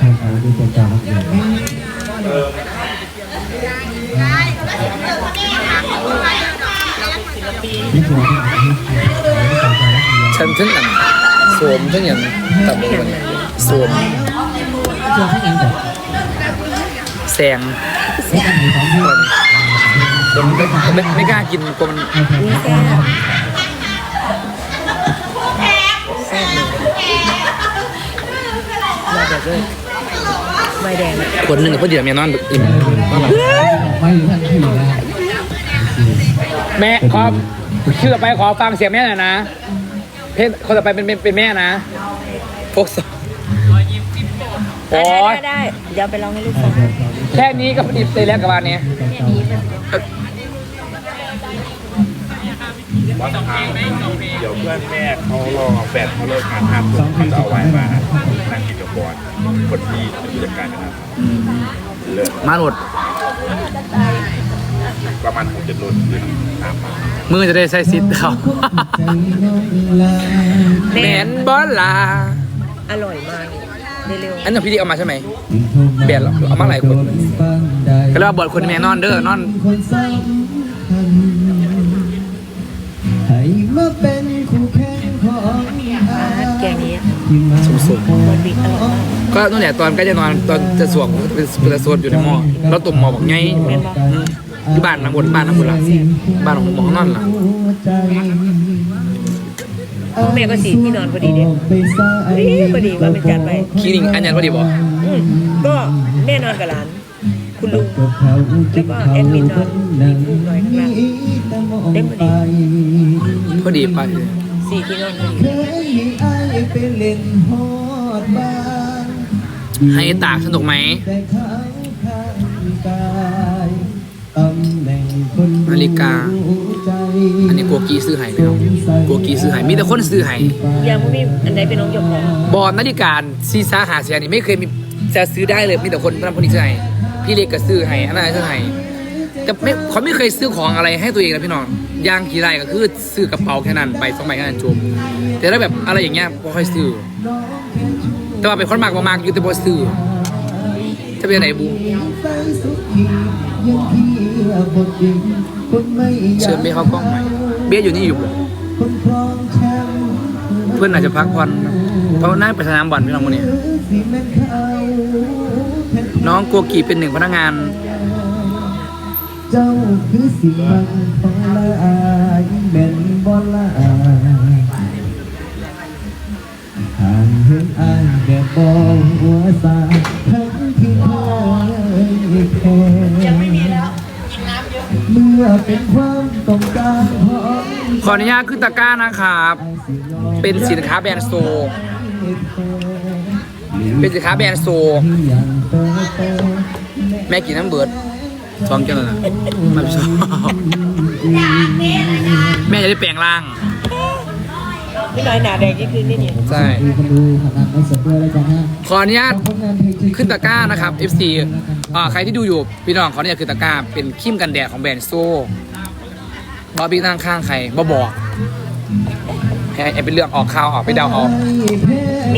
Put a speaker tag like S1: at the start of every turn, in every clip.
S1: ทางเอาด้วยตัวกลางเนี่ยนี่คือว่าที่
S2: ฉันถึงอันสวมถึงอย่างตับเลยวันนี้สวม
S1: เจอที่เองแบบ
S2: แสง
S1: ไม่ต้องมีสองที่
S2: ผมไม่ไม่ไม่กล้ากินกลัวมัน
S1: ไม่แพ้
S3: แซ่บแซ่บเลยมาแบบเลย ใบแดงอะ
S2: คนหนึ่งกับพ่อเดียวเมียนอนอิ่มนอนหลับ
S1: ไม่ทันที่นะ
S2: แม่ขอชื่อต่อไปขอฟังเสียงแม่หน่อยนะเพศคนต่อไปเป็นเป็นเป็นแม่นะพวกสองโอ้ย
S3: ได้ได้ได้เดี๋ยวไปลองให้ลูกฟัง
S2: แค่นี้ก็พอดีเลยแล้วกับวันนี้
S4: วัดทางเดี๋ยวเพื่อนแม่เขารอแฟนเขาเลิกงานห้าทุ่มเขาจะเอาไว้มา นั่งกินกับบอลคนที่เป็นผู้จัดการนะครับเลิก
S2: มาหลด
S4: ประมาณหกเจ็ดรุ่นหรือสามมา
S2: มือจะได้ใส่ซิดเขาแมนบอลลา
S3: อร่อยมากเร็ว
S2: อันนี้พี่ดีเอามาใช่ไหมเปลี่ยนหรอเอามาหลายคนก็เลยว่าบทคนแม่นอนเด้อนอน
S1: สุ
S2: ด
S3: บนบิ๊กอร่อยมาก
S2: ก็นั่นแหละตอนใกล้จะนอนตอนจะสวงเป็นเป็นโซนอยู่ในหม้อแล้วตุ่มหม้อบอกไง
S3: เป็นปะ
S2: ที่บ้านนะบนบ้านนะบนหลังบ้านของหมองนั่นล่ะ
S3: พ่อแม่ก็สีที่นอนพอดีเด็ดพอดีพอดีว่ามันจัดไป
S2: คลินิกอันยันพอดีบอก
S3: อืมก็แม่นอนกับหลานคุณลุงแล้วก็แอดมินนอนมีลูกน้อยข้างล่างเต็มพอดี
S2: พอดีไป
S3: สี่ที่นอนพอดี
S1: เคยมีไอ้ไปเล่นฮอดบ้าน
S2: ให้ตากสนุกไหม
S1: แต่ข้างข้างกายตำแหน่งคน
S2: นาฬิกา
S1: ใจ
S2: อันนี้โกกีซื้อให้แล้วโกกีซื้อให้มีแต่คนซื้อให้
S3: ยังไม่มีอันใดเป็นน้องยกของ
S2: บอลนาฬิกาซีซ่าหาเสียนี่ไม่เคยมีจะซื้อได้เลยมีแต่คนทำคนนี้ซื้อให้พี่เล็กก็ซื้อให้อะไรซื้อให้แต่ไม่เขาไม่เคยซื้อของอะไรให้ตัวเองนะพี่น้อง ย่างกี่ไรก็คือซื้อกระเป๋าแค่นั้นไปสองใบแค่นั้นจบแต่ถ้าแบบอะไรอย่างเงี้ยไม่ค่อยซื้อ แต่ว่าเป็นคนมากมากอยู่แต่บ่ซื้อจะเป็นไหนบู
S1: เพียบทดิน
S2: เชิญเบี้ยเข้ากล้องใหม่เบี้ยอยู่นี่อยู่บ่เพื่อนอาจจะพักผ่อนเพราะน่าไปสนามบอลพี่น้องคนนี้
S1: สิแม่นเขาแท้
S2: น้องโกกีเป็นหนึ่งพนักงาน
S1: เจ้าคือสิ่งมันของละอายแม่นบ่ละอายห่างเห็นอายแบบบ่หัวสาทั้งที่เคยแค่ยังไม่มีแล้วเมื่อเป็นความต้องการของ
S2: ขออนุญาตขึ้นตะกร้านะครับ เป็นสินค้าแบรนด์โซ เป็นสินค้าแบรนด์โซ แม่กินน้ำเบิร์ด ซ้อมกันแล้วนะไม่ชอบแม่จะได้แปลงร่าง
S3: พี่น้อยหนาแดงนี่คือนี่นี่
S2: ใช่
S1: คนดูขนาดไม่สดด้วยแล้วกันนะ
S2: ขออนุญาตขึ้นตะกร้านะครับ FC อ่าใครที่ดูอยู่พี่น้องขออนุญาตขึ้นตะกร้า เป็นครีมกันแดดของแบรนด์โซบอบี้นั่งข้างใครบ่บอกให้ให้เป็นเรื่องออกข่าวออกไปเดาออก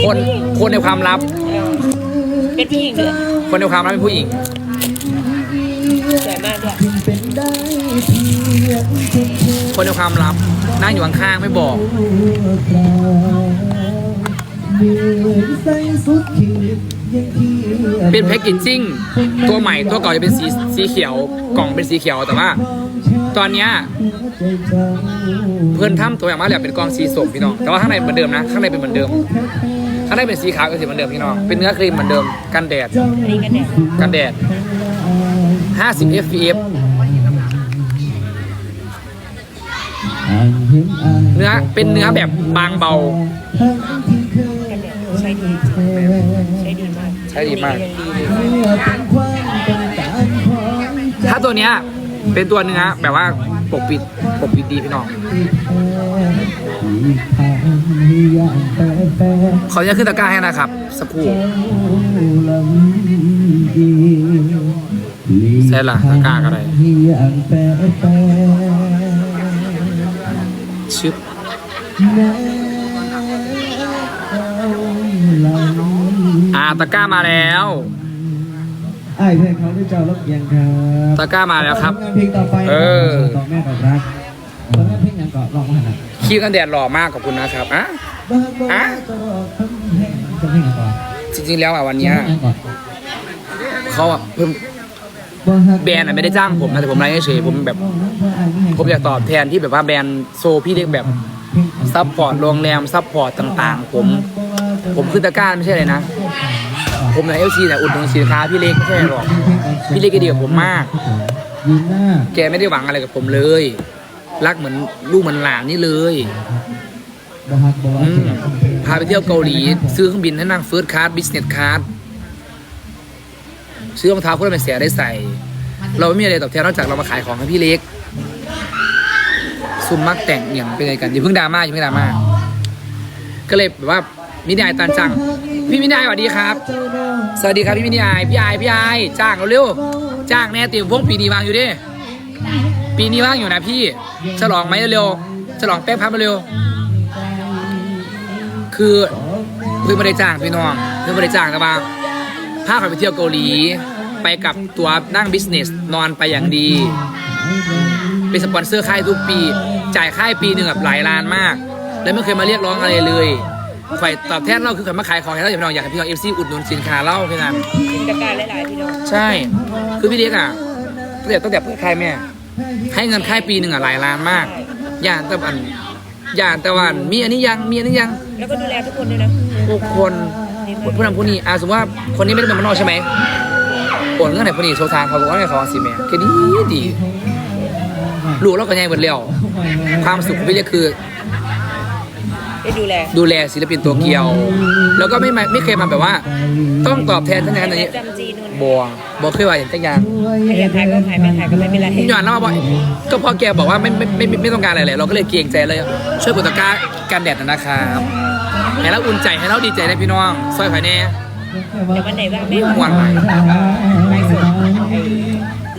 S2: คนคนในความลับ
S3: เป็นผู้หญิงเลย
S2: คนในความลับเป็นผู้หญิง
S3: สวยมากด้วย
S1: เป็นได้เพียงเพียงแค่
S2: คนในความลับนั่งอยู่ข้างๆไม่บอก
S1: ใส่สุดขีดยังที่
S2: เป็นแพ็กเกจจิ้งตัวใหม่ตัวเก่าจะเป็นสีสีเขียวกล่องเป็นสีเขียวแต่ว่า ตอนเนี้ยเพื่อนทำตัวอย่างมาแล้วเป็นกล่องสีส้มพี่น้องแต่ว่าข้างในเหมือนเดิมนะข้างในเป็นเหมือนเดิมข้างในเป็นสีขาวก็สีเหมือนเดิมพี่น้องเป็นเนื้อครีมเหมือนเดิมกันแดด
S3: อันนี้กันแดด
S2: กันแดด50 fps เนื้อเป็นเนื้อแบบบางเบา
S3: กันแดดใช้ดีใช้ดีมาก
S2: ใช้ดีมาก
S3: ยังดีเลย
S2: ถ้าตัวเนี้ยเป็นตัวเนื้อแบบว่าปกปิดปกปิดดีพี่น้องขออนุญาตขึ้นตะกร้าให้นะครับ สักครู่ใช่ล่ะตะกร้าก็ได้ ชึบอ่าตะกร้ามาแล้ว
S1: ไอ้เพื่อนเขาได้เจ้ารับเกียงครับ
S2: ตะกร้ามาแล้วครับ
S1: ผลงานเพลงต่อไป
S2: เออ
S1: ต่อแม่กับรักผลงานเพลงยังเกาะลองมาหัน
S2: คิวกันแดดหล่อมากขอบคุณนะครับอะ
S1: บ้านบ้า
S2: อะ
S1: นตลอดทั้งแห่งจะเพลงยังก่อน
S2: จริงๆแล้วอะวันเนี้ย
S1: ยังก่อน
S2: เขาอะเพิ่ม แบรนด์อะไม่ได้จ้างผมนะแต่ผมไลฟ์เฉยๆผมแบบ ผมอยากตอบแทนที่แบบว่าแบรนด์โซพี่เล็กแบบซัพพอร์ตโรงแรมซัพพอร์ตต่าง ๆ ผม ผมขึ้นตะกร้าไม่ใช่เลยนะ ผมในเอลซีเนี่ยอุดหนุนสินค้าพี่เล็กไม่ใช่หรอกพี่เล็กแกดีกับผมมาก แกไม่ได้หวังอะไรกับผมเลย รักเหมือนลูกเหมือนหลานนี่เลยอืมพาไปเที่ยวเกาหลี ซื้อเครื่องบินให้นั่งเฟิร์สคลาสบิสเนสคลาส ซื้อรองเท้าเพื่อเป็นเสียได้ใส่ เราไม่มีอะไรตอบแทนนอกจากเรามาขายของให้พี่เล็กซุ่มมักแต่งอย่างเป็นไงกันอย่าเพิ่งดราม่าอย่าเพิ่งดราม่าก็เลยแบบว่ามินิอายตันจังพี่มินิอายสวัสดีครับ สวัสดีครับพี่มินิอายพี่อายพี่อายจ้างเราเร็วจ้างแน่เตรียมพวกปีนี้วางอยู่ดิปีนี้ว่างอยู่นะพี่ฉลองไหมเร็วฉลองแป้งพับเร็วคือเพิ่งไม่ได้จ้างพี่น้องเพิ่งไม่ได้จ้างแต่ว่า พาเขาไปเที่ยวเกาหลี ไปกับตัวนั่งบิสเนส นอนไปอย่างดี เป็นสปอนเซอร์ค่ายทุกปี จ่ายค่ายปีหนึ่งแบบหลายล้านมาก แล้วไม่เคยมาเรียกร้องอะไรเลยฝ่ายตอบแทนเราคือการมาขายของให้เราอย่างพี่น้องอยากให้พี่น้องเอฟซีอุดหนุนสินค้าเราแค่นั้น
S3: จินตการหลายๆพี่น้อง
S2: ใช่ คือพี่เล็กอะตั้งแต่ตั้งแต่เปิดค่ายแม่ให้เงินค่ายปีหนึ่งอะหลายล้านมาก อย่างแต่วันอย่างแต่วันมีอันนี้ยังมีอันนี้ยัง
S3: แล้วก็ดูแลทุกคนด้วยนะ
S2: ทุกคน ผู้นำผู้นี้อะสมมติว่าคนนี้ไม่ได้เป็นมานนอกใช่ไหมโอนเงินไหนผู้นี้โชว์ทางเขาบอกว่าไงเขาสิแม่แค่นี้ดีลูกเราก็ยังหมดแล้วความสุขของพี่เล็กคือ
S3: ได้ดูแล
S2: ดูแลศิลปินตัวเกียว แล้วก็ไม่มาไม่เคยมาแบบว่า ต้องตอบแทนท่านอย่างนั้นอย่างนี้
S3: จำจีนุ่น
S2: บัวบัวเคยว่าอย่างตั้งอย่าง
S3: อยากถ่ายก็ถ่ายไม่ถ่ายก็ไม่เป็นไร
S2: พี่หยอนแล้วมาบอกก็พอแกบอกว่าไม่ไม่ไม่ไม่ไม่ต้องการอะไรเลยเราก็เลยเกรงใจเลยช่วยกดตะกร้ากันแดดหน่อยนะครับ ให้เราอุ่นใจให้เราดีใจนะพี่น้องซอยไผ่แน่
S3: เดี๋ยววันไหนว่างไม่
S2: ม่วนไป
S3: ไปสด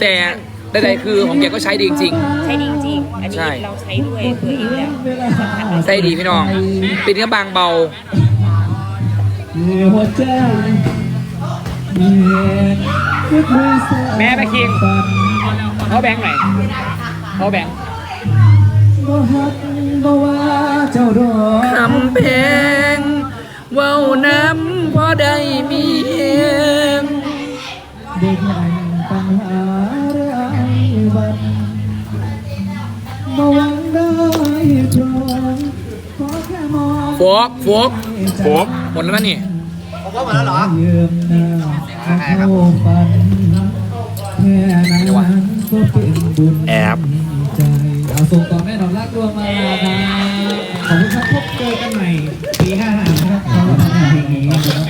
S2: แต่ใดๆคือของแกก็ใช้ดีจริง
S3: ใช้ดีจริงๆอันนี้
S2: ใช่
S3: เราใช้ด้วยตัวเองแล้วสัมผัสเลย
S2: ๆใช้ดีพี่น้องเป็นเนื้อบางเบา
S1: หัวใจ
S2: แม่ไปคิงเขาแบงค์ไหนเขาแบงค์
S1: บ่ฮักบ่ว่าเจ้าดอก
S2: คำเพลง เว้าน้ำพอได้มีเอง
S1: เด็กใหญ่ปัญหาเรื่องวันบ่หวังได้ทองขอแค่มอง
S2: โฟกโฟก
S4: โป๊บ
S2: หมดแล้วมั้ยนี่
S1: เยืมหน้าเข้าฝันแค่นั้นก็เป็นบุญ
S4: แอบ
S1: ใจเอาส่งต่อแม่ดอกรักดวงมาลานะขอบคุณครับ พบเจอกันใหม่ปีหน้านะครับขอบคุณเพลงนี้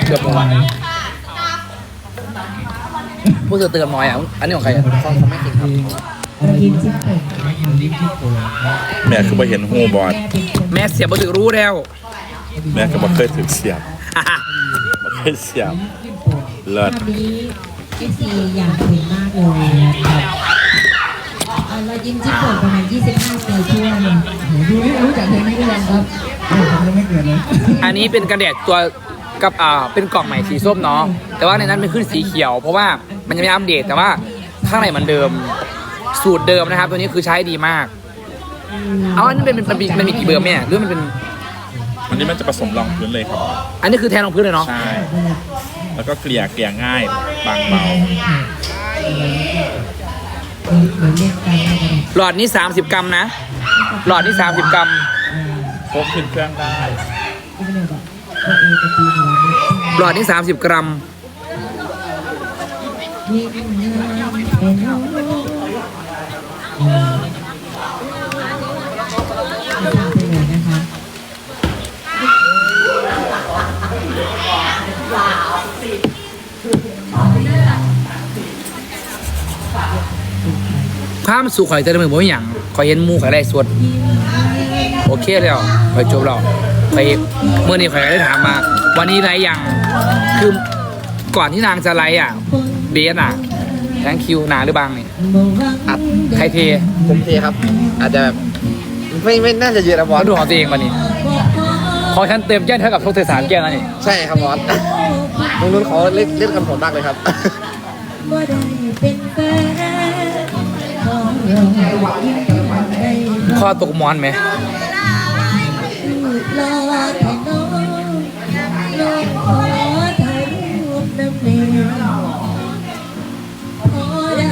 S2: เกือบหมดวันผู้สื่อเตือนน้อยอะ อันนี้ของใครอะฟังเขาไม่กินครับ
S1: ยิ้มจิ้มเป็ดยิ้มจิ้มโป่ง
S4: แม่คือบ่เห็นหูบอล
S2: แม่เสียบมาถึงรู้แล้ว
S4: แม่ก็บ่เคยถึงเสียบบ่เคยเสียบเลิศ
S5: ภาพนี้เอฟซีอยากเห็นมากเลยนะครับเอ่อเรา ยิ้มจิ๊บเปิดประมาณ 25 ปีทั่วเลย
S1: ดูนี่รู้จักเพลงนี้หรือยังครับผมยังไม่เกิดเลย
S2: อันนี้เป็นกระแดดตัวกับอ่าเป็นกล่องใหม่สีส้มเนาะแต่ว่าในนั้นเป็นขึ้นสีเขียว เพราะว่ามันยังไม่อัปเดตแต่ว่าข้างในเหมันเดิม สูตรเดิมนะครับ ตัวนี้คือใช้ดีมาก เอาอันนี้เป็นมันมีมันมีกี่เบอร์แม่หรือมันเป็น
S4: อันนี้มันจะผสมรองพื้นเลยครับ
S2: อันนี้คือแทนรองพื้นเลยเนาะ
S4: ใช่ แล้วก็เกลี่ยเกลี่ยง่ายบางเบา
S5: เหมือนเรียกกันอะไรกัน
S2: หลอดนี้สามสิบกรัมนะ หลอดนี้สามสิบกรัม
S4: ผมขึ้นเครื่องได้
S5: ห
S2: ลอดนี้
S5: สามสิบกรัมเค
S2: วามสุขข่อยแต่ละมือบ่มีหยังข่อยเห็นหมูข่อยได้สวดโอเคแล้วข่อยจบแล้วข่อยเมื่อนี้ข่อยก็ได้ถามมา วันนี้ไรยังคือก่อนที่นางจะไลฟ์อะ เบสอะแทงคิวนางหรือบางนี่
S6: อัด
S2: ใครเท
S6: ผมเทครับ อาจจะแบบไม่ไม่น่าจะเยอะนะบอ
S2: วั
S6: ส
S2: นดูของตัวเองวันนี้พอฉันเต็มแก้วเท่ากับพวกเธอสามแก้วแล้วนี่
S6: ใช่ครับบอสตรงนู้นเขาเล่นเล่นกันโหดมากเลยครับ
S5: คอตกมอนไหม
S2: รอแต่น้องน้องขอถ่ายรูปน้ำเนยขอได้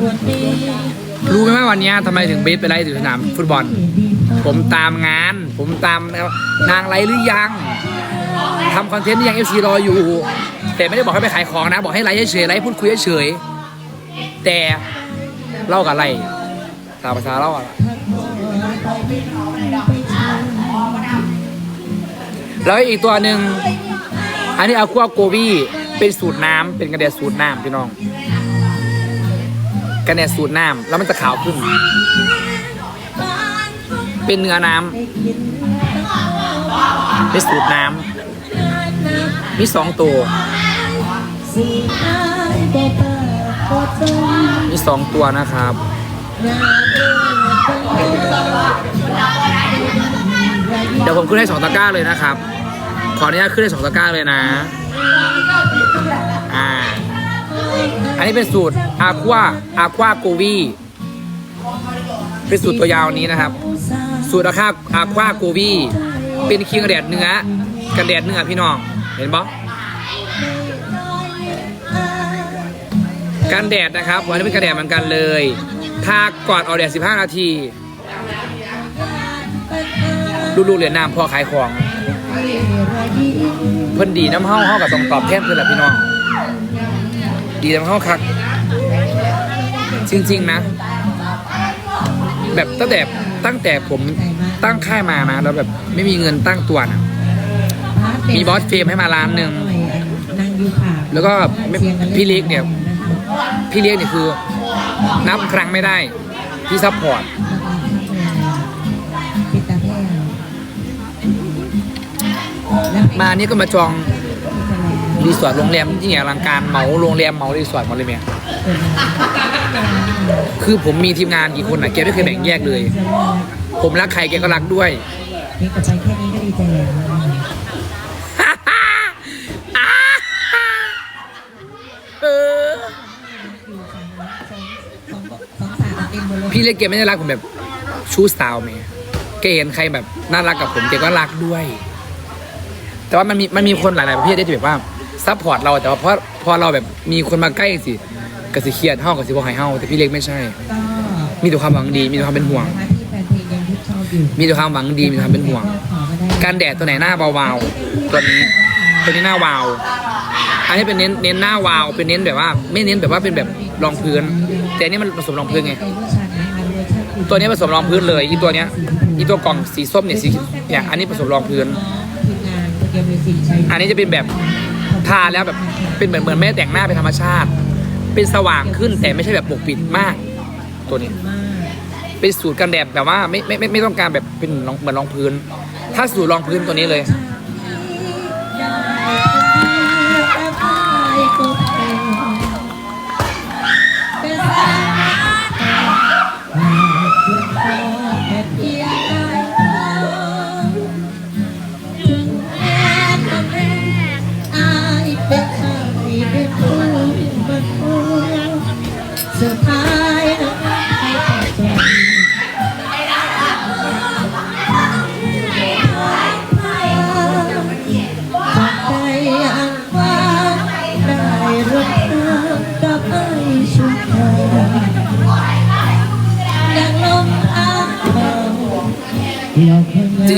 S2: อวดเนย
S5: รู้ไหมว่าวันนี้ทำไมถึงเบสไปไล่ถึงสนามฟุตบอล ผมตามงาน ผมตามนางไรหรือยังทำคอนเทนต์ที่ยังเอฟซีรออยู่ แต่ไม่ได้บอกให้ไปขายของนะ บอกให้ไลฟ์เฉยๆไลฟ์พูดคุยเฉยแต่เล่ากับไร ตามภาษาเล่าอะแล้วอีกตัวหนึ่งอันนี้อาควาโกวีเป็นสูตรน้ำเป็นกระเดียสูตรน้ำพี่น้องกระเดียสูตรน้ำแล้วมันจะขาวขึ้น เป็นเนื้อน้ำเป็นสูตรน้ำมีสองตัวมีสองตัวนะครับ เดี๋ยวผมขึ้นให้สองตะกร้าเลยนะครับ ขออนุญาตขึ้นให้สองตะกร้าเลยนะ อ่า อันนี้เป็นสูตรอาควาอาควาโกวีเป็นสูตรตัวยาวนี้นะครับ สูตรอาควาอาควาโกวีเป็นครีมกันแดดเนื้อกันแดดเนื้อพี่น้อง เห็นปะกันแดดนะครับวันนี้เป็นกันแดดเหมือนกันเลย ทาก่อนเอาแดด15นาที ลูกๆเหรียญน้ำพอขายของ เพิ่นดีน้ำเฮ้าเฮ้ากับต้องตอบแทนเพื่อนแหละพี่น้อง ดีน้ำเฮ้าคัก จริง ๆ นะ แบบตั้งแต่ตั้งแต่ผมตั้งค่ายมานะแล้วแบบไม่มีเงินตั้งตัวนะมีบอสเฟรมให้มาล้านหนึ่งแล้วก็พี่เล็กเนี่ย พี่เลี้ยงนี่ยคือ นับครั้งไม่ได้พี่ซัพพอร์ตมานี่ก็มาจองรีสอร์ทโรงแรมที่อลังการเหมาโรงแรมเหมารีสอร์ทหมดเลยเมียคือผมมีทีมงานกี่คนอะแกไม่เคยแบ่งแยกเลย ผมรักใครแกก็รักด้วย
S2: นี่กับไปแค่นี้ก็ดีใจแล้ว
S5: เออ
S2: สองส
S5: พี่เล็กแกไม่ได้รักผมแบบชู้สาวเมียแกเห็นใครแบบน่ารักกับผมแกก็รักด้วย แต่ว่ามันมีมันมีคนหลายๆประเภทที่แบบว่าซัพพอร์ตเราแต่ว่าพอพอเราแบบมีคนมาใกล้สิกสิเครียดเฮากับสิบ่ให้เฮาแต่พี่เล็กไม่ใช่ มีแต่ความหวังดี มีแต่ความเป็นห่วง
S2: มีแต่
S5: ความหวังดีมีแต่ความเป็นห่วง
S2: กา
S5: รแดดตัวไหนหน้าเบาๆตัวนี้ตัวนี้หน้าวาวอันนี้เป็นเน้นเน้นหน้าวาวเป็นเน้นแบบว่า ไม่เน้นแบบว่าเป็นแบบรองพื้น แต่อันนี้มันผสมรองพื้นไง ตัวนี้ผสมรองพื้นเลยอีตัวเนี้ยอีตัวกล่องสีส้มเนี่ยสีเนี่ยอันนี้ผสมรองพื้น อันนี้จะเป็นแบบทาแล้วแบบเป็นเหมือนเหมือนแม่แต่งหน้าเป็นธรรมชาติ เป็นสว่างขึ้นแต่ไม่ใช่แบบปกปิดมาก ตัวนี้ เป็นสูตรกันแดดแบบว่าไม่ไม่ไม่ไม่ต้องการแบบเป็นเหมือนรองพื้น ถ้าสูตรรองพื้นตัวนี้เลย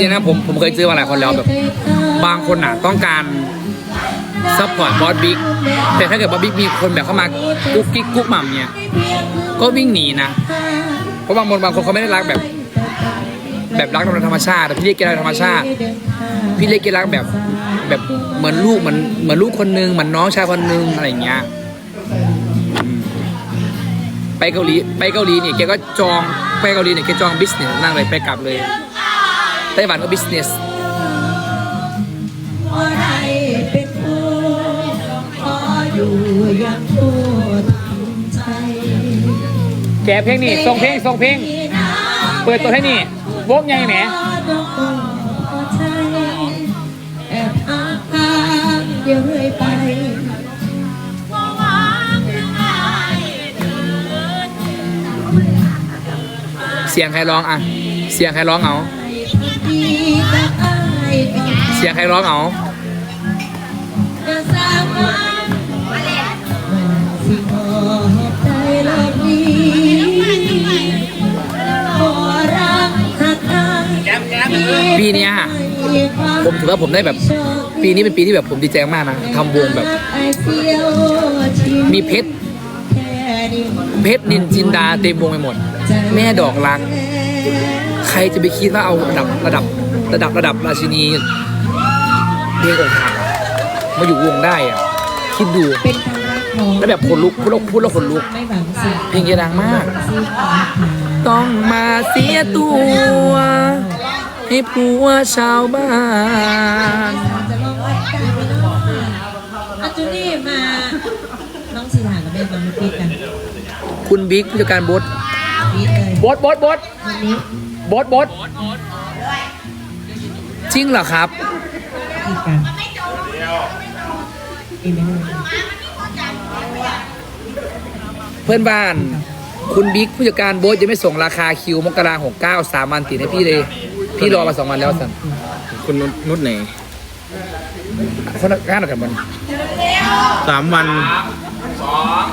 S2: ริง
S5: ๆนะผมผมเคยเจอมาหลายคนแล้วแบบ บางคนน่ะต้องการซัพพอร์ตบอสบิ๊กแต่ถ้าเกิดบอสบิ๊กมีคนแบบเข้ามากุ๊กกิ๊กกุ๊กหม่ำเนี่ย ก็วิ่งหนีนะ เพราะบางคนบางคนเขาไม่ได้รักแบบ แบบรักตามธรรมชาติแต่พี่เล็กแกรักธรรมชาติ พี่เล็กแกรักแบบแบบเหมือนลูกเหมือนเหมือนลูกคนนึงเหมือนน้องชายคนนึงอะไรอย่างเงี้ยไปเกาหลีไปเกาหลีเนี่ยแกก็จองไปเกาหลีเนี่ยแกจองบิสเนสนั่งเลยไปกลับเลย ไต้หวันก็บิสเนสแกเพลงนี่ทรงเพลงทรงเพลง เปิดตัวให้นี่วงใหญ่
S2: แหมเเสียงใครร้องอะ เสียงใครร้องเอา
S5: เสี
S2: ยงใครร้องเอา
S5: กระสามวันสิขอใจรอบนี้ขอรักหักทาง
S2: ปีเนี้ยผมถือว่าผมได้แบบ ปีนี้เป็นปีที่แบบผมดีใจมากนะทำวงแบบ มีเพชรเพชรนินจินดาเต็มวงไปหมด แม่ดอกรัก ใครจะไปคิดว่าเอาระดับระดับระดับระดับราชินีเรียกอกหักมาอยู่วงได้อะคิดดู
S5: เป็นความรักของ
S2: แล้วแบบขนลุกพูดแล้วพูดแล้วขนลุก
S5: ไม่หวังสิ่ง
S2: เพลงแกดังมาก
S5: สิ่งของหา
S2: ต้องมาเสียตัว ให้ผัวชาวบ้าน
S5: จะลองวัดกันไปเนาะอาจูนี่มา น้องสีหากับแม่มามาปีกัน
S2: คุณบิ๊กผู้จัดการบด
S5: ปีเลย
S2: บดบดบด
S5: วันนี้
S2: บดบดจริงเหรอครับ
S5: ปีกันปีไม่ได้
S2: เพื่อนบ้าน คุณบิ๊กผู้จัดการโบ๊ทยังไม่ส่งราคาคิวมกราหกเก้าสามวันติดให้พี่เลย พี่รอมาสองวันแล้วสั่น
S6: คุณนุชนุชไหน
S2: คนละงานเดียวกันมัน
S6: สามวัน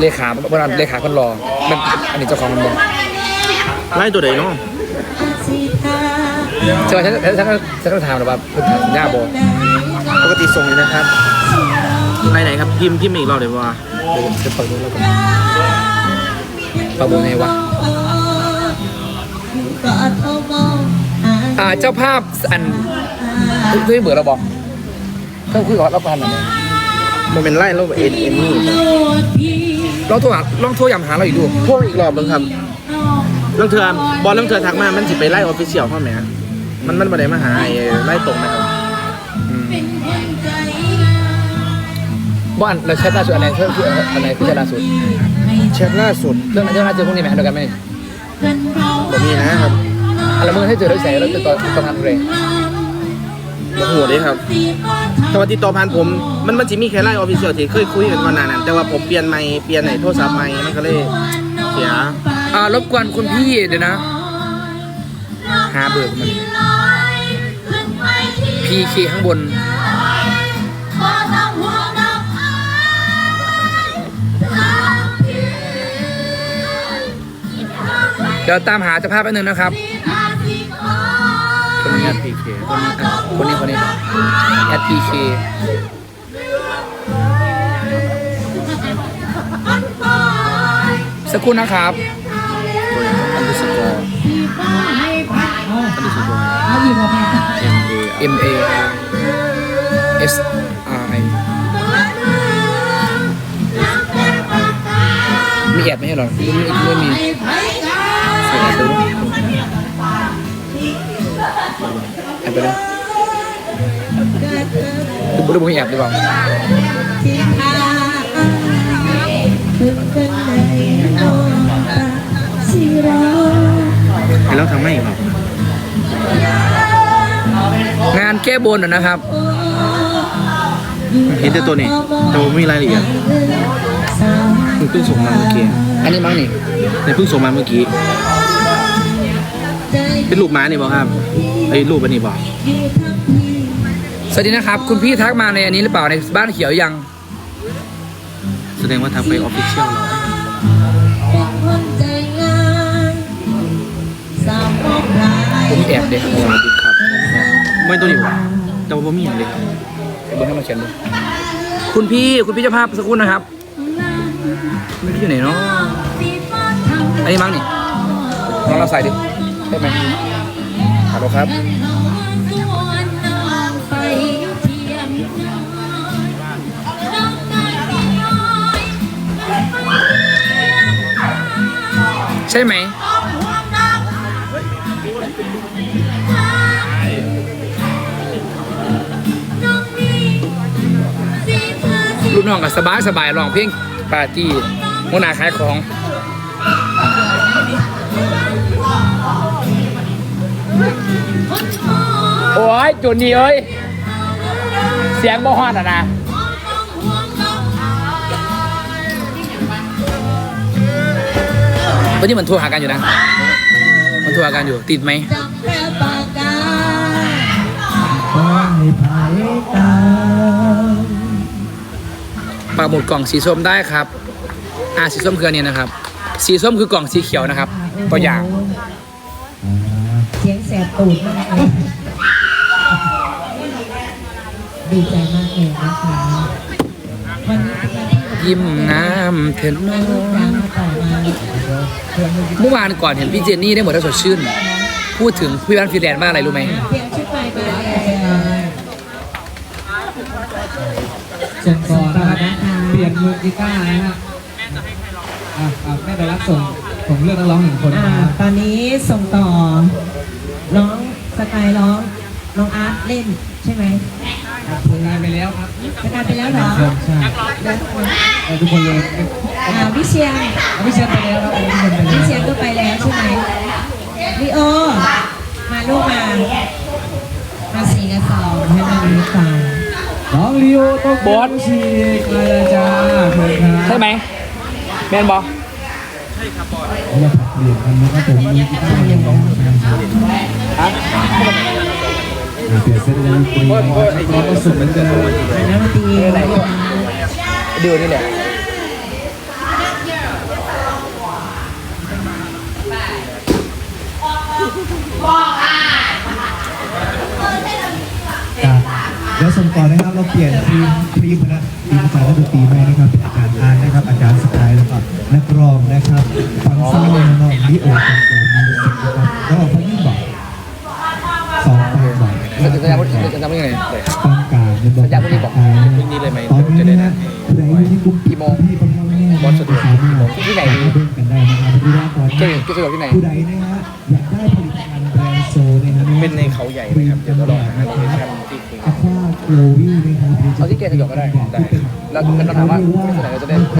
S2: เลขาเพื่อนเลขาคนรอมันอันนี้เจ้าของมันบอก
S6: ไล่ตัวไหนเนาะ
S5: สีทา
S2: ใช่ไหมฉันฉันฉันฉันก็ถามหรอว่าเพื่อนถามสัญญาบอก
S6: ปกติส่งอยู่นะครับไล่ไหนครับพิมพ์พิมพ์อีกรอบเดี๋ยวว่า
S2: เดี๋ยวจะเปิดดูแล้วกันประมูลไงวะ
S5: อ่า
S2: เจ้าภาพอันเพื่อนเบื่อเราบอกต้องคุยกับเราพันหน่อย
S6: มันเป็นไล่แล้วเอ็นเอ็นนี่
S5: ล
S2: องโทรหาลองโทรย้ำหาเราอีกดู
S6: พวกอีกรอบนึงครับเรื่องเธอบอลเรื่องเธอทักมามันสิไปไล่ออฟฟิเชียลเข้าไหมฮะ มันมันมาได้มาหาไอ้ไล่ตรงนะครับ
S5: เป็นคนใจ
S2: บ้านเราแชทล่าสุดอันไหนเพื่อนคืออันไหนคือแชทล่าสุด
S5: ให้
S6: แชทล่าสุด
S2: เรื่องนั้นเรื่องนั้นเจอพวกนี้ไหมอันเดียวกันไหม
S5: กันเรา
S6: แบบนี้นะครับ
S2: อะไรมึงให้เจอได้ใส่แล้วจะต่อต้องทำอะไร
S6: โอ้โหเลยครับ
S5: สีก็ท
S6: แต่ว่าติดต่อผ่านผม มันมันจะมีแค่ไล่ออฟฟิเชียลที่เคยคุยกันมานานนั้นแต่ว่าผมเปลี่ยนไมค์เปลี่ยนไหนโทรศัพท์ไมค์มันก็เลยเสีย
S2: อ่ารบกวนคุณพี่เดี๋ยวนะ หาเบอร์ของมัน
S5: ลอยขึ้นไปที่
S2: พีเคข้างบน
S5: บ่ต้องห่วงดอกอ้ายทางพี่
S2: เดี๋ยวตามหาเจ้าภาพแป๊บนึงนะครับ
S5: สีทาสีขอ
S2: คนนี้พีเคคนนี้คนนี้แอดพีเค
S5: มันปล่อย
S2: สักครู่นะครับอันดุสกอร์
S5: ที่ฟ้าให้พัด
S2: อันดุสกอร์
S5: เอาอีกบ่แม่
S2: M A S R I มีแอดไหมเหรอไม่มีไม่มีเสียตัวแอดไปเลยดูดูมีแอดหรือเปล่า
S5: ที่ทางถึงเป็นในโลกาสิรอ
S6: ไปแล้วทางไม่อีกครับ
S2: งานแก้บนน่ะนะครับ
S6: เห็นแต่ตัวนี้แต่ว่าไม่มีรายละเอียดมันเพิ่งส่งมาเมื่อกี้
S2: อันนี้มั้งนี่
S6: ในเพิ่งส่งมาเมื่อกี้ เป็นรูปหม้านี่บอกครับไอ้รูปอันนี้บอก
S2: สวัสดีนะครับ คุณพี่ทักมาในอันนี้หรือเปล่าในบ้านเขียวยัง
S6: แสดงว่าทักไปออฟฟิเชียลเรา
S5: เป็นคนใจง่ายสาวมองหลาย
S2: ผมแอบเด็ก
S6: สวัสดีครับไม่ตัวนี้บอกแต่ว่าผมมีอย่างเดียว ครับ
S2: เบอร์ให้มาเขียนดูคุณพี่คุณพี่เจ้าภาพสักครู่นะครับไม่พี่อยู่ไหนเนาะ
S5: สีฟ้าทาง
S2: อันนี้มั้งนี่ลองเราใส่ดิใช่ไหมฮัลโหลครับ
S5: สวนน้อ ฟ้าสี
S2: ลูกน้องก็สบายสบายร้องเพลงปาร์ตี้หัวหน้าขายของโอ้ยจุดนี้เอ้ย เสียงบ่ฮอดอะนะ
S5: วัน
S2: นี้มือนโทรหากันอยู่นะ มันทัวร์กันอยู่ติดไหม
S5: จับแค่ปากกา
S1: ก็ให้ภายตา
S2: หมุดกล่องสีส้มได้ครับ อ่าสีส้มคืออันนี้นะครับ สีส้มคือกล่องสีเขียวนะครับ ตัวอย่าง
S5: เสียงแสบตูดมากเลยดีใจมากเลยนะคะวันนี้เป็นวันที่
S2: ยิ้มน้ำเถน
S5: แม่ลูกตามมาต่อมา
S2: เมื่อวานก่อนเห็นพี่เจนนี่ได้หมดแล้วสดชื่น พูดถึงพี่บ้านฟิแลนด์ว่าอะไรรู้ไหม
S5: เพียงชุดไฟมาเลย
S1: ส่งต่อนะครับเป ลี่ยนมือกีตาร์นะฮะอะอะแม่ไปรับส่งผมเลือกนักร้องหนึ่งคน
S5: อ่า
S1: นะครับ
S5: ตอนนี้ส่งต่อ น้องสกายร้อง น้องอาร์ตเล่นใช่ไหม
S1: ทำงานไปแล้วครับ
S5: สกายไปแล้วเหรอ
S1: ใช่
S5: แล้วทุกคน
S1: เออทุกคนเลย
S5: อ่าวิเชียน
S1: เอาพี่เชียร์ไปแล้วครับทุกคนไป
S5: วิ
S1: แล้ว
S5: เชียนก็ไปแล้วใช่ไหมลีโอ มาลูกมา มาสี่กับสองให้มาดูฟัง
S1: น้องลีโอต้องบอสฉีกมาเลยจ้าเชิญครับ
S2: ใช่ไหมแมนบอ
S1: เราผัดเปลี่ยนกันนะครับผมมีกีตาร์ยังร้องนะครับเปลี่ยนเส้นยังคุยร้องก็สุดเหมือนเดิม
S5: น้ำตีอะไร
S2: ดูนี่แหละ
S1: เดี๋ยวส่งต่อนะครับเราเปลี่ยนทีมทีมคณะทีมภาษาและดนตรีใหม่นะครับเป็นอาจารย์อาร์ตนะครับ อาจารย์สกายแล้วก็นักร้องนะครับฟังซ้ายน้องลิโอจังโกมิวสิกนะครับแล้วก็ฟังยิ่งบอกสองฟังบอก
S2: จะจะจะพูดจะจะพูดยังไง
S1: ฟังกางเป็นบอก
S2: สัญญาพรุ่งนี้บอก
S1: กลาง
S2: พรุ่งนี้เลยไหม
S1: ตอนนี้นะฮะผู้ใดอยู่ที่กลุ่ม
S2: กี่โมง
S1: พี่ประพ่อแม่บอสสะดวกสามารถ
S2: ที่ไหนดี
S1: กันได้นะครับที่ว่าก่อน
S2: เจ๊ที่สะดที่ไหน
S1: ผู้ใดนะฮะอยากได้ผลิตภัณฑ์แบรนด์โซนะฮะ
S6: เป็นในเขาใหญ่นะครับเดี๋ยวเราลองหาโลเคชั่น
S2: เอาที่เกณฑ์สะดวกก็ได้ได้แล้วคำถามว่าที่ไหนเราจะได้